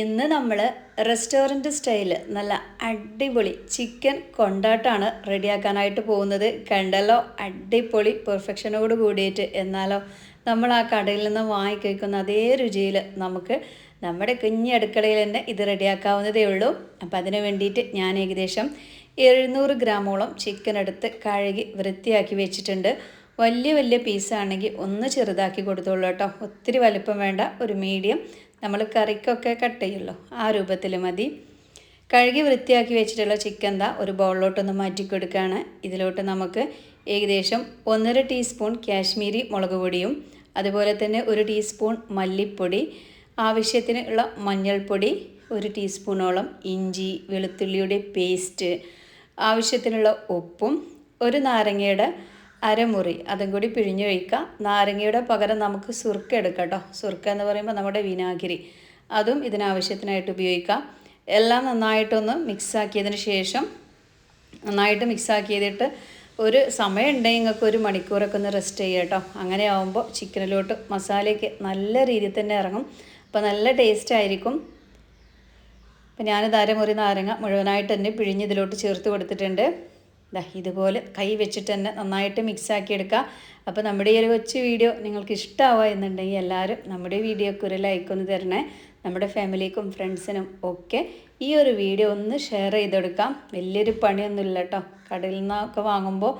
ഇന്ന് നമ്മൾ restaurant style നല്ല അടിപൊളി ചിക്കൻ കൊണ്ടാട്ടാണ് റെഡിയാക്കാനായിട്ട് പോകുന്നത്. കണ്ടല്ലോ? അടിപൊളി പെർഫെക്ഷനോട് കൂടിയിട്ട്. എന്നാലോ നമ്മൾ ആ കടയിൽ നിന്ന് വാങ്ങിക്കഴിക്കുന്ന അതേ രുചിയിൽ നമുക്ക് നമ്മുടെ കുഞ്ഞി അടുക്കളയിൽ തന്നെ ഇത് റെഡിയാക്കാവുന്നതേ ഉള്ളൂ. അപ്പം അതിന് വേണ്ടിയിട്ട് ഞാൻ ഏകദേശം എഴുന്നൂറ് ഗ്രാമോളം ചിക്കൻ എടുത്ത് കഴുകി വൃത്തിയാക്കി വെച്ചിട്ടുണ്ട്. വലിയ വലിയ പീസാണെങ്കിൽ ഒന്ന് ചെറുതാക്കി കൊടുത്തോളൂ കേട്ടോ. ഒത്തിരി വലിപ്പം വേണ്ട ഒരു മീഡിയം നമ്മൾ കറിക്കൊക്കെ കട്ട് ചെയ്യുമല്ലോ ആ രൂപത്തിൽ മതി. കഴുകി വൃത്തിയാക്കി വെച്ചിട്ടുള്ള ചിക്കൻ ദാ ഒരു ബൗളിലോട്ടൊന്ന് മാറ്റി കൊടുക്കുകയാണ്. ഇതിലോട്ട് നമുക്ക് ഏകദേശം ഒന്നര ടീസ്പൂൺ കാശ്മീരി മുളക് പൊടിയും അതുപോലെ തന്നെ ഒരു ടീസ്പൂൺ മല്ലിപ്പൊടി ആവശ്യത്തിന് ഉള്ള മഞ്ഞൾപ്പൊടി ഒരു ടീസ്പൂണോളം ഇഞ്ചി വെളുത്തുള്ളിയുടെ പേസ്റ്റ് ആവശ്യത്തിനുള്ള ഉപ്പും ഒരു നാരങ്ങയുടെ അരമുറി അതും കൂടി പിഴിഞ്ഞു ഒഴിക്കുക. നാരങ്ങയുടെ പകരം നമുക്ക് സുർക്ക എടുക്കാം കേട്ടോ സുർക്ക എന്ന് പറയുമ്പോൾ നമ്മുടെ വിനാഗിരി. അതും ഇതിനാവശ്യത്തിനായിട്ട് ഉപയോഗിക്കാം. എല്ലാം നന്നായിട്ടൊന്ന് മിക്സാക്കിയതിന് ശേഷം നന്നായിട്ട് മിക്സാക്കിയതിട്ട് ഒരു സമയം ഉണ്ടെങ്കിൽ നിങ്ങൾക്ക് ഒരു മണിക്കൂറൊക്കെ ഒന്ന് റെസ്റ്റ് ചെയ്യുക കേട്ടോ അങ്ങനെ ആകുമ്പോൾ ചിക്കനിലോട്ട് മസാലയൊക്കെ നല്ല രീതിയിൽ തന്നെ ഇറങ്ങും. അപ്പോൾ നല്ല ടേസ്റ്റ് ആയിരിക്കും. അപ്പം ഞാനിത് അരമുറി നാരങ്ങ മുഴുവനായിട്ട് തന്നെ പിഴിഞ്ഞ് ഇതിലോട്ട് ചേർത്ത് കൊടുത്തിട്ടുണ്ട്. ദാ ഇതുപോലെ കൈ വെച്ചിട്ട് തന്നെ നന്നായിട്ട് മിക്സാക്കി എടുക്കുക അപ്പോൾ നമ്മുടെ ഈ ഒരു കൊച്ചു വീഡിയോ നിങ്ങൾക്ക് ഇഷ്ടമാവുക എന്നുണ്ടെങ്കിൽ എല്ലാവരും നമ്മുടെ വീഡിയോക്ക് ഒരു ലൈക്ക് ഒന്ന് തരണേ. നമ്മുടെ ഫാമിലിക്കും ഫ്രണ്ട്സിനും ഒക്കെ ഈ ഒരു വീഡിയോ ഒന്ന് ഷെയർ ചെയ്തെടുക്കാം വലിയൊരു പണിയൊന്നുമില്ല കേട്ടോ കടയിൽ നിന്നൊക്കെ വാങ്ങുമ്പോൾ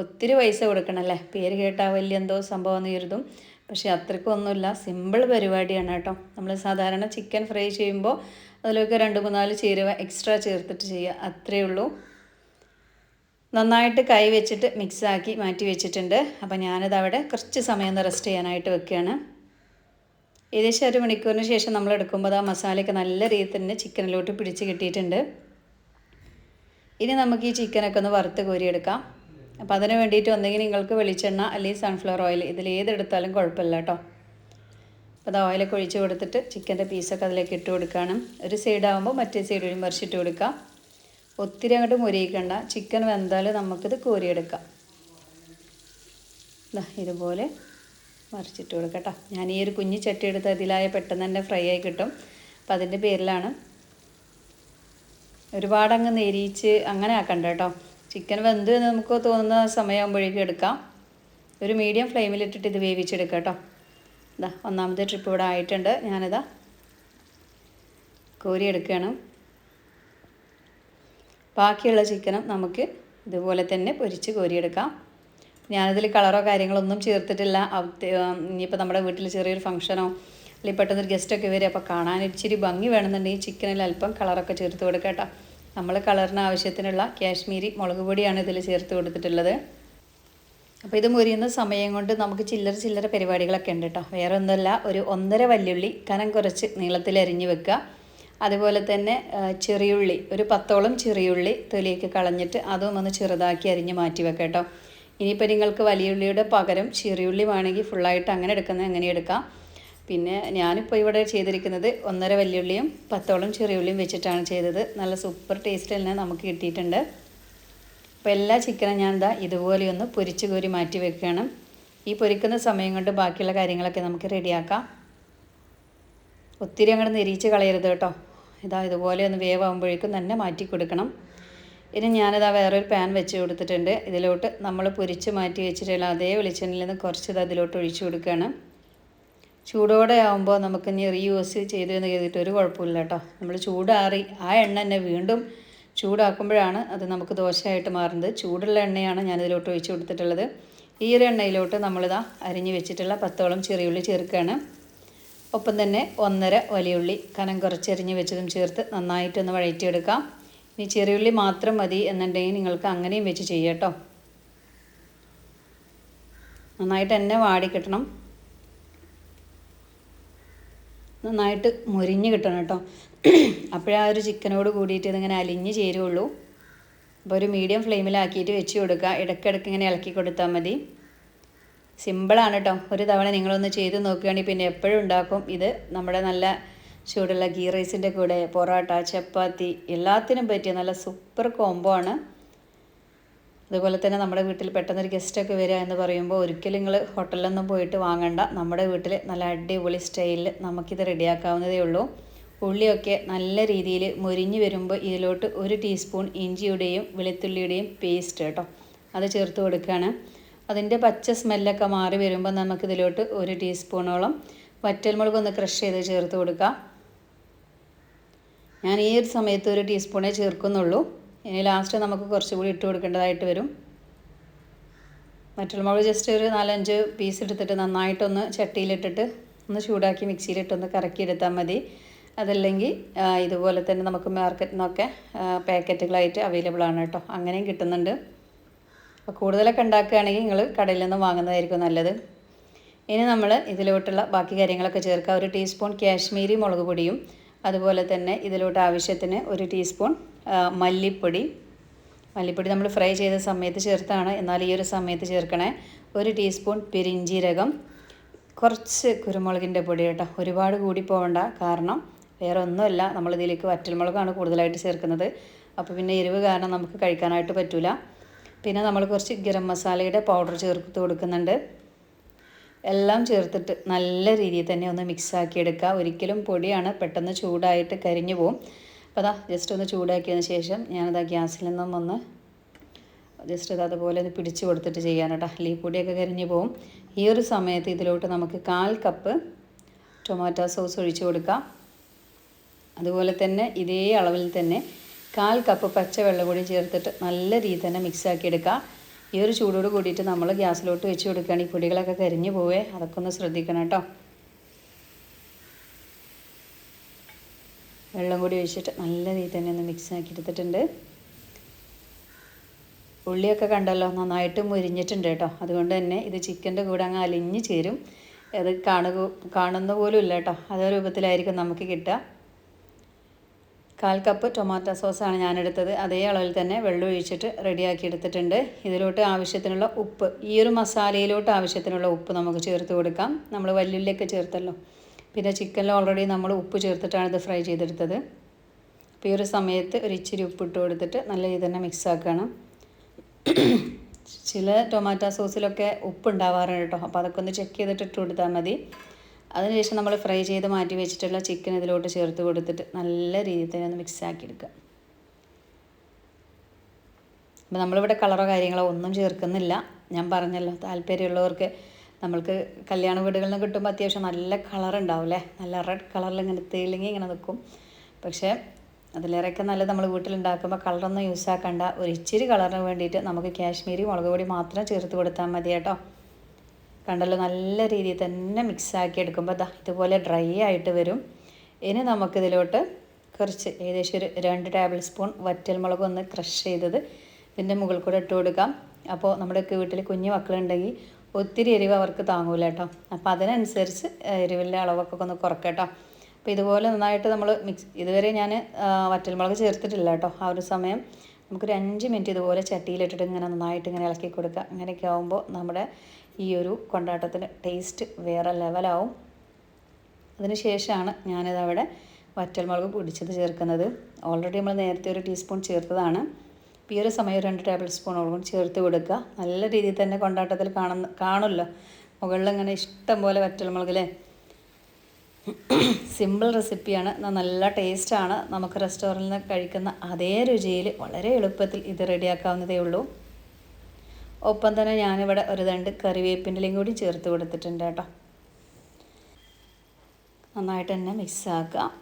ഒത്തിരി പൈസ കൊടുക്കണമല്ലേ പേര് കേട്ടാൽ വലിയ എന്തോ സംഭവം എന്ന് പക്ഷേ അത്രയ്ക്കൊന്നുമില്ല സിമ്പിൾ പരിപാടിയാണ് കേട്ടോ നമ്മൾ സാധാരണ ചിക്കൻ ഫ്രൈ ചെയ്യുമ്പോൾ അതിലൊക്കെ രണ്ട് മൂന്നാൽ ചേരുവ എക്സ്ട്രാ ചേർത്തിട്ട് ചെയ്യുക. അത്രയേ ഉള്ളൂ. നന്നായിട്ട് കൈ വെച്ചിട്ട് മിക്സാക്കി മാറ്റി വെച്ചിട്ടുണ്ട്. അപ്പോൾ ഞാനത് അവിടെ കുറച്ച് സമയം ഒന്ന് റെസ്റ്റ് ചെയ്യാനായിട്ട് വെക്കുകയാണ്. ഏകദേശം ഒരു മണിക്കൂറിന് ശേഷം നമ്മൾ എടുക്കുമ്പോൾ ആ മസാലയൊക്കെ നല്ല രീതിയിൽ തന്നെ ചിക്കനിലോട്ട് പിടിച്ച് കിട്ടിയിട്ടുണ്ട്. ഇനി നമുക്ക് ഈ ചിക്കനൊക്കെ ഒന്ന് വറുത്ത് കോരിയെടുക്കാം. അപ്പോൾ അതിന് വേണ്ടിയിട്ട് ഒന്നെങ്കിൽ നിങ്ങൾക്ക് വെളിച്ചെണ്ണ അല്ലെങ്കിൽ സൺഫ്ലവർ ഓയിൽ ഇതിൽ ഏതെടുത്താലും കുഴപ്പമില്ല കേട്ടോ. അപ്പോൾ അത് ഓയിലൊക്കെ ഒഴിച്ച് കൊടുത്തിട്ട് ചിക്കന്റെ പീസൊക്കെ അതിലേക്ക് ഇട്ട് കൊടുക്കുകയാണ്. ഒരു സൈഡാകുമ്പോൾ മറ്റേ സൈഡ് മറിച്ചിട്ട് കൊടുക്കാം. ഒത്തിരി അങ്ങോട്ട് മുരിയിക്കണ്ട. ചിക്കൻ വെന്താൽ നമുക്കിത് കോരിയെടുക്കാം. ദാ ഇതുപോലെ മറിച്ചിട്ട് കൊടുക്കട്ടോ. ഞാൻ ഈ ഒരു കുഞ്ഞു ചട്ടി എടുത്ത് അതിലായ പെട്ടെന്ന് തന്നെ ഫ്രൈ ആയി കിട്ടും. അപ്പം അതിന്റെ പേരിലാണ് ഒരുപാടങ്ങ് നെരിയിച്ച് അങ്ങനെ ആക്കണ്ട കേട്ടോ. ചിക്കൻ വെന്ത് എന്ന് നമുക്ക് തോന്നുന്ന സമയമാകുമ്പോഴേക്കും എടുക്കാം. ഒരു മീഡിയം ഫ്ലെയിമിലിട്ടിട്ട് ഇത് വേവിച്ചെടുക്കാം കേട്ടോ. ഇതാ ഒന്നാമത്തെ ട്രിപ്പ് ഇവിടെ ആയിട്ടുണ്ട്. ഞാനിതാ കോരി എടുക്കുകയാണ് ബാക്കിയുള്ള ചിക്കനും നമുക്ക് ഇതുപോലെ തന്നെ പൊരിച്ച് കോരിയെടുക്കാം. ഞാനതിൽ കളറോ കാര്യങ്ങളോ ഒന്നും ചേർത്തിട്ടില്ല ഇനിയിപ്പോൾ നമ്മുടെ വീട്ടിൽ ചെറിയൊരു ഫംഗ്ഷനോ അല്ലെങ്കിൽ പെട്ടെന്നൊരു ഗസ്റ്റൊക്കെ വരും അപ്പോൾ കാണാൻ ഇച്ചിരി ഭംഗി വേണമെന്നുണ്ടെങ്കിൽ ചിക്കനിൽ അല്പം കളറൊക്കെ ചേർത്ത് കൊടുക്കാം കേട്ടോ. നമ്മൾ കളറിന് ആവശ്യത്തിനുള്ള കാശ്മീരി മുളക് പൊടിയാണ് ഇതിൽ ചേർത്ത് കൊടുത്തിട്ടുള്ളത്. അപ്പോൾ ഇത് മുരിയുന്ന സമയം കൊണ്ട് നമുക്ക് ചില്ലറ ചില്ലറ പരിപാടികളൊക്കെ ഉണ്ട് കേട്ടോ. വേറെ ഒന്നുമല്ല ഒരു ഒന്നര വല്യുള്ളി കനം കുറച്ച് നീളത്തിൽ അരിഞ്ഞ് വെക്കുക. അതുപോലെ തന്നെ ചെറിയുള്ളി ഒരു പത്തോളം ചെറിയുള്ളി തൊലിയൊക്കെ കളഞ്ഞിട്ട് അതും ഒന്ന് ചെറുതാക്കി അരിഞ്ഞ് മാറ്റി വെക്കാം കേട്ടോ. ഇനിയിപ്പോൾ നിങ്ങൾക്ക് വലിയ ഉള്ളിയുടെ പകരം ചെറിയുള്ളി വേണമെങ്കിൽ ഫുള്ളായിട്ട് അങ്ങനെ എടുക്കുന്നത് എങ്ങനെ എടുക്കാം. പിന്നെ ഞാനിപ്പോൾ ഇവിടെ ചെയ്തിരിക്കുന്നത് ഒന്നര വലിയുള്ളിയും പത്തോളം ചെറിയുള്ളിയും വെച്ചിട്ടാണ് ചെയ്തത്. നല്ല സൂപ്പർ ടേസ്റ്റ് തന്നെ നമുക്ക് കിട്ടിയിട്ടുണ്ട്. അപ്പോൾ എല്ലാ ചിക്കനും ഞാൻ എന്താ ഇതുപോലെയൊന്ന് പൊരിച്ച് കോരി മാറ്റി വെക്കുകയാണ് ഈ പൊരിക്കുന്ന സമയം കൊണ്ട് ബാക്കിയുള്ള കാര്യങ്ങളൊക്കെ നമുക്ക് റെഡിയാക്കാം ഒത്തിരി അങ്ങോട്ട് നിരീച്ച് കളയരുത് കേട്ടോ. ഇതാ ഇതുപോലെ ഒന്ന് വേവാകുമ്പോഴേക്കും തന്നെ മാറ്റി കൊടുക്കണം. ഇനി ഞാനിതാ വേറൊരു പാൻ വെച്ച് കൊടുത്തിട്ടുണ്ട്. ഇതിലോട്ട് നമ്മൾ പൊരിച്ച് മാറ്റി വെച്ചിട്ടുള്ള അതേ വെളിച്ചെണ്ണയിൽ നിന്ന് കുറച്ച് ഇത് അതിലോട്ട് ഒഴിച്ചു കൊടുക്കുകയാണ്. ചൂടോടെ ആകുമ്പോൾ നമുക്ക് ഇനി റീയൂസ് ചെയ്തു എന്ന് കരുതിയിട്ട് ഒരു കുഴപ്പമില്ല കേട്ടോ. നമ്മൾ ചൂടാറി ആ എണ്ണ തന്നെ വീണ്ടും ചൂടാക്കുമ്പോഴാണ് അത് നമുക്ക് ദോശയായിട്ട് മാറുന്നത്. ചൂടുള്ള എണ്ണയാണ് ഞാനിതിലോട്ട് ഒഴിച്ചു കൊടുത്തിട്ടുള്ളത്. ഈ ഒരു എണ്ണയിലോട്ട് നമ്മളിതാ അരിഞ്ഞ് വെച്ചിട്ടുള്ള പത്തോളം ചെറിയുള്ളി ചേർക്കുകയാണ്. ഒപ്പം തന്നെ ഒന്നര വലിയുള്ളി കനം കുറച്ചെറിഞ്ഞ് വെച്ചതും ചേർത്ത് നന്നായിട്ടൊന്ന് വഴറ്റിയെടുക്കാം. ഇനി ചെറിയുള്ളി മാത്രം മതി എന്നുണ്ടെങ്കിൽ നിങ്ങൾക്ക് അങ്ങനെയും വെച്ച് ചെയ്യട്ടോ നന്നായിട്ട് തന്നെ വാടി കിട്ടണം. നന്നായിട്ട് മുരിഞ്ഞ് കിട്ടണം കേട്ടോ. ആ ഒരു ചിക്കനോട് കൂടിയിട്ട് ഇതിങ്ങനെ അലിഞ്ഞ് ചേരുള്ളൂ. അപ്പോൾ ഒരു മീഡിയം ഫ്ലെയിമിലാക്കിയിട്ട് വെച്ച് കൊടുക്കുക. ഇടയ്ക്കിടയ്ക്ക് ഇങ്ങനെ ഇളക്കി കൊടുത്താൽ മതി. സിമ്പിളാണ് കേട്ടോ ഒരു തവണ നിങ്ങളൊന്ന് ചെയ്ത് നോക്കുകയാണെങ്കിൽ പിന്നെ എപ്പോഴും ഉണ്ടാക്കും. ഇത് നമ്മുടെ നല്ല ചൂടുള്ള ഗീ റൈസിന്റെ കൂടെ പൊറോട്ട ചപ്പാത്തി എല്ലാത്തിനും പറ്റിയ നല്ല സൂപ്പർ കോംബോ ആണ്. അതുപോലെ തന്നെ നമ്മുടെ വീട്ടിൽ പെട്ടെന്നൊരു ഗസ്റ്റൊക്കെ വരിക എന്ന് പറയുമ്പോൾ ഒരിക്കലും നിങ്ങൾ ഹോട്ടലിലൊന്നും പോയിട്ട് വാങ്ങണ്ട. നമ്മുടെ വീട്ടിൽ നല്ല അടിപൊളി സ്റ്റൈലിൽ നമുക്കിത് റെഡിയാക്കാവുന്നതേ ഉള്ളൂ. ഉള്ളിയൊക്കെ നല്ല രീതിയിൽ മുരിഞ്ഞ് വരുമ്പോൾ ഇതിലോട്ട് ഒരു ടീസ്പൂൺ ഇഞ്ചിയുടെയും വെളുത്തുള്ളിയുടെയും പേസ്റ്റ് കേട്ടോ. അത് ചേർത്ത് കൊടുക്കുകയാണ്. അതിന്റെ പച്ച സ്മെല്ലൊക്കെ മാറി വരുമ്പോൾ നമുക്കിതിലോട്ട് ഒരു ടീസ്പൂണോളം വറ്റൽമുളക് ഒന്ന് ക്രഷ് ചെയ്ത് ചേർത്ത് കൊടുക്കാം. ഞാൻ ഈ ഒരു സമയത്ത് ഒരു ടീസ്പൂണേ ചേർക്കുന്നുള്ളൂ. ഇനി ലാസ്റ്റ് നമുക്ക് കുറച്ചുകൂടി ഇട്ട് കൊടുക്കേണ്ടതായിട്ട് വരും. വറ്റൽമുളക് ജസ്റ്റ് ഒരു നാലഞ്ച് പീസ് എടുത്തിട്ട് നന്നായിട്ടൊന്ന് ചട്ടിയിലിട്ടിട്ട് ഒന്ന് ചൂടാക്കി മിക്സിയിലിട്ടൊന്ന് കറക്കിയെടുത്താൽ മതി. അതല്ലെങ്കിൽ ഇതുപോലെ തന്നെ നമുക്ക് മാർക്കറ്റിൽ നിന്നൊക്കെ പാക്കറ്റുകളായിട്ട് അവൈലബിൾ ആണ് കേട്ടോ. അങ്ങനെയും കിട്ടുന്നുണ്ട്. അപ്പോൾ കൂടുതലൊക്കെ ഉണ്ടാക്കുകയാണെങ്കിൽ നിങ്ങൾ കടയിൽ നിന്ന് വാങ്ങുന്നതായിരിക്കും നല്ലത്. ഇനി നമ്മൾ ഇതിലോട്ടുള്ള ബാക്കി കാര്യങ്ങളൊക്കെ ചേർക്കുക. ഒരു ടീസ്പൂൺ കാശ്മീരി മുളക് പൊടിയും അതുപോലെ തന്നെ ഇതിലോട്ട് ആവശ്യത്തിന് ഒരു ടീസ്പൂൺ മല്ലിപ്പൊടി. മല്ലിപ്പൊടി നമ്മൾ ഫ്രൈ ചെയ്ത സമയത്ത് ചേർത്താണ്. എന്നാൽ ഈ ഒരു സമയത്ത് ചേർക്കണേ ഒരു ടീസ്പൂൺ പെരിഞ്ചീരകം. കുറച്ച് കുരുമുളകിന്റെ പൊടി കേട്ടോ. ഒരുപാട് കൂടി പോകണ്ട കാരണം വേറെ ഒന്നുമല്ല. നമ്മളിതിലേക്ക് വറ്റൽമുളകാണ് കൂടുതലായിട്ട് ചേർക്കുന്നത്. അപ്പോൾ പിന്നെ എരിവ് കാരണം നമുക്ക് കഴിക്കാനായിട്ട് പറ്റില്ല പിന്നെ നമ്മൾ കുറച്ച് ഗരം മസാലയുടെ പൗഡർ ചേർത്ത് കൊടുക്കുന്നുണ്ട്. എല്ലാം ചേർത്തിട്ട് നല്ല രീതിയിൽ തന്നെ ഒന്ന് മിക്സ് ആക്കി എടുക്കുക. ഒരിക്കലും പൊടിയാണ് പെട്ടെന്ന് ചൂടായിട്ട് കരിഞ്ഞു പോകും അപ്പോൾ അതാ ജസ്റ്റ് ഒന്ന് ചൂടാക്കിയതിന് ശേഷം ഞാനത് ഗ്യാസിൽ നിന്നും ഒന്ന് ജസ്റ്റ് ഇത് അതുപോലെ ഒന്ന് പിടിച്ചു കൊടുത്തിട്ട് ചെയ്യാൻ കേട്ടോ. ഈ പൊടിയൊക്കെ കരിഞ്ഞു പോകും ഈ ഒരു സമയത്ത് ഇതിലോട്ട് നമുക്ക് കാൽ കപ്പ് ടൊമാറ്റോ സോസ് ഒഴിച്ചു കൊടുക്കാം. അതുപോലെ തന്നെ ഇതേ അളവിൽ തന്നെ കാൽ കപ്പ് പച്ചവെള്ളം കൂടി ചേർത്തിട്ട് നല്ല രീതിയിൽ തന്നെ മിക്സാക്കി എടുക്കുക. ഈ ഒരു ചൂടോട് കൂടിയിട്ട് നമ്മൾ ഗ്യാസിലോട്ട് വെച്ച് ഈ പൊടികളൊക്കെ കരിഞ്ഞു പോവേ. അതൊക്കെ ഒന്ന് ശ്രദ്ധിക്കണം കേട്ടോ. വെള്ളം കൂടി ഒഴിച്ചിട്ട് നല്ല രീതിയിൽ തന്നെ ഒന്ന് മിക്സ് ആക്കി എടുത്തിട്ടുണ്ട്. ഉള്ളിയൊക്കെ കണ്ടല്ലോ നന്നായിട്ട് മുരിഞ്ഞിട്ടുണ്ട് കേട്ടോ. അതുകൊണ്ട് തന്നെ ഇത് ചിക്കന്റെ കൂടെ അങ്ങ് അലിഞ്ഞ് ചേരും. അത് കാണുക കാണുന്ന പോലും ഇല്ല കേട്ടോ. അതേ രൂപത്തിലായിരിക്കും നമുക്ക് കിട്ടുക. കാൽ കപ്പ് ടൊമാറ്റോ സോസാണ് ഞാൻ എടുത്തത് അതേ അളവിൽ തന്നെ വെള്ളം ഒഴിച്ചിട്ട് റെഡിയാക്കി എടുത്തിട്ടുണ്ട്. ഇതിലോട്ട് ആവശ്യത്തിനുള്ള ഉപ്പ് ഈ ഒരു മസാലയിലോട്ട് ആവശ്യത്തിനുള്ള ഉപ്പ് നമുക്ക് ചേർത്ത് കൊടുക്കാം. നമ്മൾ വല്ലുള്ളിയൊക്കെ ചേർത്തല്ലോ. പിന്നെ ചിക്കനിൽ ഓൾറെഡി നമ്മൾ ഉപ്പ് ചേർത്തിട്ടാണ് ഇത് ഫ്രൈ ചെയ്തെടുത്തത്. അപ്പോൾ ഈ ഒരു സമയത്ത് ഒരു ഇച്ചിരി ഉപ്പ് ഇട്ട് കൊടുത്തിട്ട് നല്ല രീതിയിൽ തന്നെ മിക്സ് ആക്കണം. ചില ടൊമാറ്റോ സോസിലൊക്കെ ഉപ്പ് ഉണ്ടാവാറുണ്ട് കേട്ടോ. അപ്പോൾ അതൊക്കെ ഒന്ന് ചെക്ക് ചെയ്തിട്ട് ഇട്ട് കൊടുത്താൽ മതി. അതിനുശേഷം നമ്മൾ ഫ്രൈ ചെയ്ത് മാറ്റി വെച്ചിട്ടുള്ള ചിക്കൻ ഇതിലോട്ട് ചേർത്ത് കൊടുത്തിട്ട് നല്ല രീതിയിൽ തന്നെ ഒന്ന് മിക്സാക്കി എടുക്കുക. അപ്പോൾ നമ്മളിവിടെ കളറോ കാര്യങ്ങളോ ഒന്നും ചേർക്കുന്നില്ല. ഞാൻ പറഞ്ഞല്ലോ താല്പര്യമുള്ളവർക്ക് നമ്മൾക്ക് കല്യാണ വീടുകളിൽ നിന്ന് കിട്ടുമ്പോൾ അത്യാവശ്യം നല്ല കളർ ഉണ്ടാവില്ലേ നല്ല റെഡ് കളറിൽ ഇങ്ങനെ തേലിങ്ങി ഇങ്ങനെ നിൽക്കും. പക്ഷേ അതിലേറെയൊക്കെ നല്ലത് നമ്മൾ വീട്ടിലുണ്ടാക്കുമ്പോൾ കളറൊന്നും യൂസ് ആക്കണ്ട. ഒരു ഇച്ചിരി കളറിന് വേണ്ടിയിട്ട് നമുക്ക് കാശ്മീരി മുളക് പൊടി മാത്രം ചേർത്ത് കൊടുത്താൽ മതി കേട്ടോ. കണ്ടല്ലോ നല്ല രീതിയിൽ തന്നെ മിക്സാക്കി എടുക്കുമ്പോൾ ദാ ഇതുപോലെ ഡ്രൈ ആയിട്ട് വരും. ഇനി നമുക്കിതിലോട്ട് കുറച്ച് ഏകദേശം ഒരു രണ്ട് ടേബിൾ സ്പൂൺ വറ്റൽമുളക് ഒന്ന് ക്രഷ് ചെയ്തത് ഇതിന്റെ മുകളിൽ കൂടെ ഇട്ട് കൊടുക്കാം. അപ്പോൾ നമ്മുടെയൊക്കെ വീട്ടിൽ കുഞ്ഞു മക്കളുണ്ടെങ്കിൽ ഒത്തിരി എരിവ് അവർക്ക് താങ്ങൂല കേട്ടോ. അപ്പോൾ അതിനനുസരിച്ച് എരിവിന്റെ അളവൊക്കെ ഒന്ന് കുറക്കട്ടോ അപ്പോൾ ഇതുപോലെ നന്നായിട്ട് നമ്മൾ മിക്സ് ഇതുവരെ ഞാൻ വറ്റൽമുളക് ചേർത്തിട്ടില്ല കേട്ടോ. ആ ഒരു സമയം നമുക്കൊരു അഞ്ച് മിനിറ്റ് ഇതുപോലെ ചട്ടിയിലിട്ടിട്ട് ഇങ്ങനെ നന്നായിട്ട് ഇങ്ങനെ ഇളക്കി കൊടുക്കുക. അങ്ങനെയൊക്കെ ആകുമ്പോൾ നമ്മുടെ ഈ ഒരു കൊണ്ടാട്ടത്തിന് ടേസ്റ്റ് വേറെ ലെവലാവും അതിനുശേഷമാണ് ഞാനിത് അവിടെ വറ്റൽമുളക് പൊടിച്ചത് ചേർക്കുന്നത്. ഓൾറെഡി നമ്മൾ നേരത്തെ ഒരു ടീസ്പൂൺ ചേർത്തതാണ്. ഈ ഒരു സമയം രണ്ട് ടേബിൾ സ്പൂണോളം ചേർത്ത് കൊടുക്കുക. നല്ല രീതിയിൽ തന്നെ കൊണ്ടാട്ടത്തിൽ കാണുന്ന കാണുമല്ലോ. മുകളിൽ ഇങ്ങനെ ഇഷ്ടം പോലെ വറ്റൽമുളകല്ലേ സിമ്പിൾ റെസിപ്പിയാണ് നല്ല ടേസ്റ്റാണ് നമുക്ക് റെസ്റ്റോറന്റിൽ നിന്ന് കഴിക്കുന്ന അതേ രുചിയിൽ വളരെ എളുപ്പത്തിൽ ഇത് റെഡിയാക്കാവുന്നതേ ഉള്ളൂ. ഒപ്പം തന്നെ ഞാനിവിടെ ഒരു രണ്ട് കറിവേപ്പിന്റെയും കൂടി ചേർത്ത് കൊടുത്തിട്ടുണ്ട് കേട്ടോ. നന്നായിട്ട് തന്നെ മിക്സ് ആക്കുക.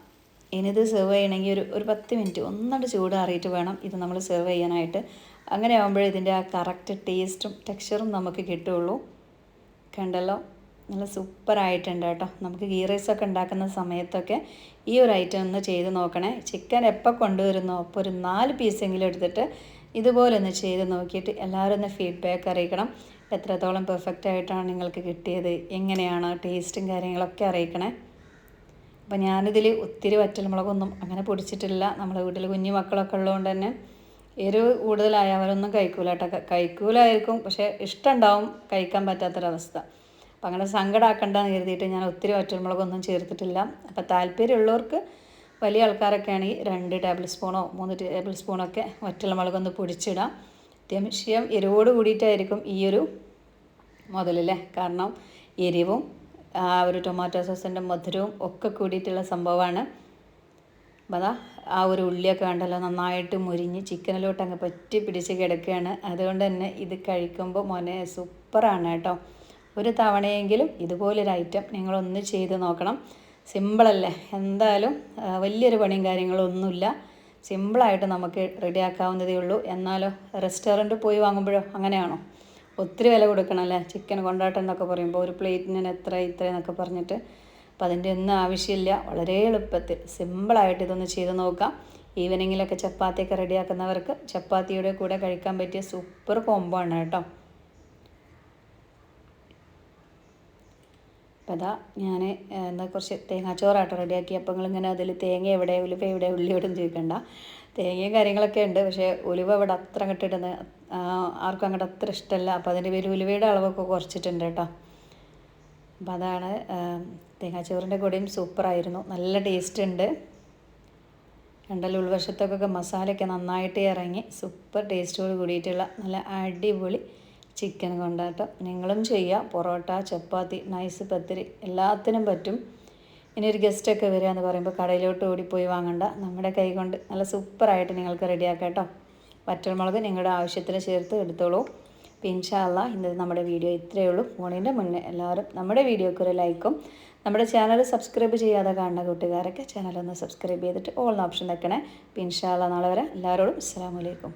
ഇനിയിത് സെർവ് ചെയ്യണമെങ്കിൽ ഒരു ഒരു പത്ത് മിനിറ്റ് ഒന്നണ്ട് ചൂടാറിയിട്ട് വേണം ഇത് നമ്മൾ സെർവ് ചെയ്യാനായിട്ട്. അങ്ങനെ ആകുമ്പോഴേ ഇതിന്റെ ആ കറക്റ്റ് ടേസ്റ്റും ടെക്സ്ചറും നമുക്ക് കിട്ടുള്ളൂ കണ്ടല്ലോ? നല്ല സൂപ്പറായിട്ടുണ്ട് കേട്ടോ. നമുക്ക് ഗീ റൈസൊക്കെ ഉണ്ടാക്കുന്ന സമയത്തൊക്കെ ഈ ഒരു ഐറ്റം ഒന്ന് ചെയ്ത് നോക്കണേ. ചിക്കൻ എപ്പോൾ കൊണ്ടുവരുന്നോ? അപ്പോൾ ഒരു നാല് പീസെങ്കിലും എടുത്തിട്ട് ഇതുപോലെ ഒന്ന് ചെയ്ത് നോക്കിയിട്ട് എല്ലാവരും ഒന്ന് ഫീഡ്ബാക്ക് അറിയിക്കണം. എത്രത്തോളം പെർഫെക്റ്റ് ആയിട്ടാണ് നിങ്ങൾക്ക് കിട്ടിയത്? എങ്ങനെയാണ് ടേസ്റ്റും കാര്യങ്ങളൊക്കെ അറിയിക്കണേ? അപ്പോൾ ഞാനിതിൽ ഒത്തിരി വറ്റൽമുളകൊന്നും അങ്ങനെ പൊടിച്ചിട്ടില്ല. നമ്മുടെ വീട്ടിൽ കുഞ്ഞു മക്കളൊക്കെ ഉള്ളതുകൊണ്ട് തന്നെ. എരിവ് കൂടുതലായ അവരൊന്നും കഴിക്കൂല കേട്ടോ. കഴിക്കൂലായിരിക്കും. പക്ഷേ ഇഷ്ടമുണ്ടാവും കഴിക്കാൻ പറ്റാത്തൊരവസ്ഥ. അപ്പം അങ്ങനെ സങ്കടമാക്കണ്ടെന്ന് കരുതിയിട്ട് ഞാൻ ഒത്തിരി വറ്റൽമുളകൊന്നും ചേർത്തിട്ടില്ല. അപ്പോൾ താല്പര്യമുള്ളവർക്ക് വലിയ ആൾക്കാരൊക്കെ ആണെങ്കിൽ രണ്ട് ടേബിൾ സ്പൂണോ മൂന്ന് ടേബിൾ സ്പൂണൊക്കെ വറ്റൽമുളകൊന്ന് പൊടിച്ചിടാം. അത്യാവശ്യം എരിവോട് കൂടിയിട്ടായിരിക്കും ഈ ഒരു മുതലല്ലേ? കാരണം എരിവും ആ ഒരു ടൊമാറ്റോ സോസിന്റെ മധുരവും ഒക്കെ കൂടിയിട്ടുള്ള സംഭവമാണ്. അതാ ആ ഒരു ഉള്ളിയൊക്കെ കണ്ടല്ലോ നന്നായിട്ട് മുരിഞ്ഞ് ചിക്കനിലോട്ട് അങ്ങ് പറ്റി പിടിച്ച് കിടക്കുകയാണ്. അതുകൊണ്ട് തന്നെ ഇത് കഴിക്കുമ്പോൾ മോനെ സൂപ്പറാണ് കേട്ടോ. ഒരു തവണയെങ്കിലും ഇതുപോലൊരു ഐറ്റം നിങ്ങളൊന്ന് ചെയ്ത് നോക്കണം. സിമ്പിളല്ലേ? എന്തായാലും വലിയൊരു പണിയും കാര്യങ്ങളും ഒന്നുമില്ല. സിമ്പിളായിട്ട് നമുക്ക് റെഡിയാക്കാവുന്നതേ ഉള്ളൂ. എന്നാലോ റെസ്റ്റോറന്റ് പോയി വാങ്ങുമ്പോഴോ അങ്ങനെയാണോ? ഒത്തിരി വില കൊടുക്കണം അല്ലേ? ചിക്കൻ കൊണ്ടാട്ടം എന്നൊക്കെ പറയുമ്പോൾ ഒരു പ്ലേറ്റിന് എത്ര ഇത്ര എന്നൊക്കെ പറഞ്ഞിട്ട്. അപ്പോൾ അതിന്റെ ഒന്നും ആവശ്യമില്ല. വളരെ എളുപ്പത്തിൽ. സിമ്പിളായിട്ട് ഇതൊന്ന് ചെയ്ത് നോക്കാം. ഈവനിങ്ങിലൊക്കെ ചപ്പാത്തിയൊക്കെ റെഡിയാക്കുന്നവർക്ക് ചപ്പാത്തിയുടെ കൂടെ കഴിക്കാൻ പറ്റിയ സൂപ്പർ കോംബോ ആണ് കേട്ടോ. അപ്പോൾ അതാ ഞാൻ എന്താ കുറച്ച് തേങ്ങാച്ചോറാട്ടോ റെഡിയാക്കി. അപ്പോൾ നിങ്ങളിങ്ങനെ അതിൽ തേങ്ങ എവിടെ ഉലുവ എവിടെ ഉള്ളി എവിടെ ചോദിക്കണ്ട. തേങ്ങയും കാര്യങ്ങളൊക്കെ ഉണ്ട് പക്ഷേ ഉലുവ ഇവിടെ അത്ര അങ്ങോട്ട് ആർക്കും അങ്ങോട്ട് അത്ര ഇഷ്ടമല്ല അപ്പോൾ അതിന്റെ പേര് ഉലുവയുടെ അളവൊക്കെ കുറച്ചിട്ടുണ്ട് കേട്ടോ. അപ്പം അതാണ് തേങ്ങാച്ചോറിന്റെ കൂടെയും സൂപ്പറായിരുന്നു. നല്ല ടേസ്റ്റ് ഉണ്ട്. രണ്ടല്ല ഉൾവശത്തൊക്കെ മസാലയൊക്കെ നന്നായിട്ട് ഇറങ്ങി സൂപ്പർ ടേസ്റ്റോട് കൂടിയിട്ടുള്ള നല്ല അടിപൊളി ചിക്കൻ കൊണ്ടാട്ടം. നിങ്ങളും ചെയ്യുക പൊറോട്ട ചപ്പാത്തി നൈസ് പത്തിരി. എല്ലാത്തിനും പറ്റും. ഇനി ഒരു ഗസ്റ്റൊക്കെ വരിക എന്ന് പറയുമ്പോൾ കടയിലോട്ട് ഓടിപ്പോയി വാങ്ങണ്ട. നമ്മുടെ കൈ കൊണ്ട് നല്ല സൂപ്പറായിട്ട് നിങ്ങൾക്ക് റെഡിയാക്കാം കേട്ടോ. വറ്റൽമുളക് നിങ്ങളുടെ ആവശ്യത്തിന് ചേർത്ത് എടുത്തോളൂ. പിൻഷാല്ല ഇന്നത്തെ നമ്മുടെ വീഡിയോ ഇത്രയേ ഉള്ളൂ. ഫോണിന്റെ മുന്നേ എല്ലാവരും നമ്മുടെ വീഡിയോക്ക് ഒരു ലൈക്കും നമ്മുടെ ചാനൽ സബ്സ്ക്രൈബ് ചെയ്യാതെ കാണുന്ന കൂട്ടുകാരൊക്കെ ചാനലൊന്ന് സബ്സ്ക്രൈബ് ചെയ്തിട്ട് ഓൾ ഓപ്ഷൻ വെക്കണേ. പിൻഷാല്ല നാളെ വരെ. എല്ലാവരോടും അസ്സാം വലൈക്കും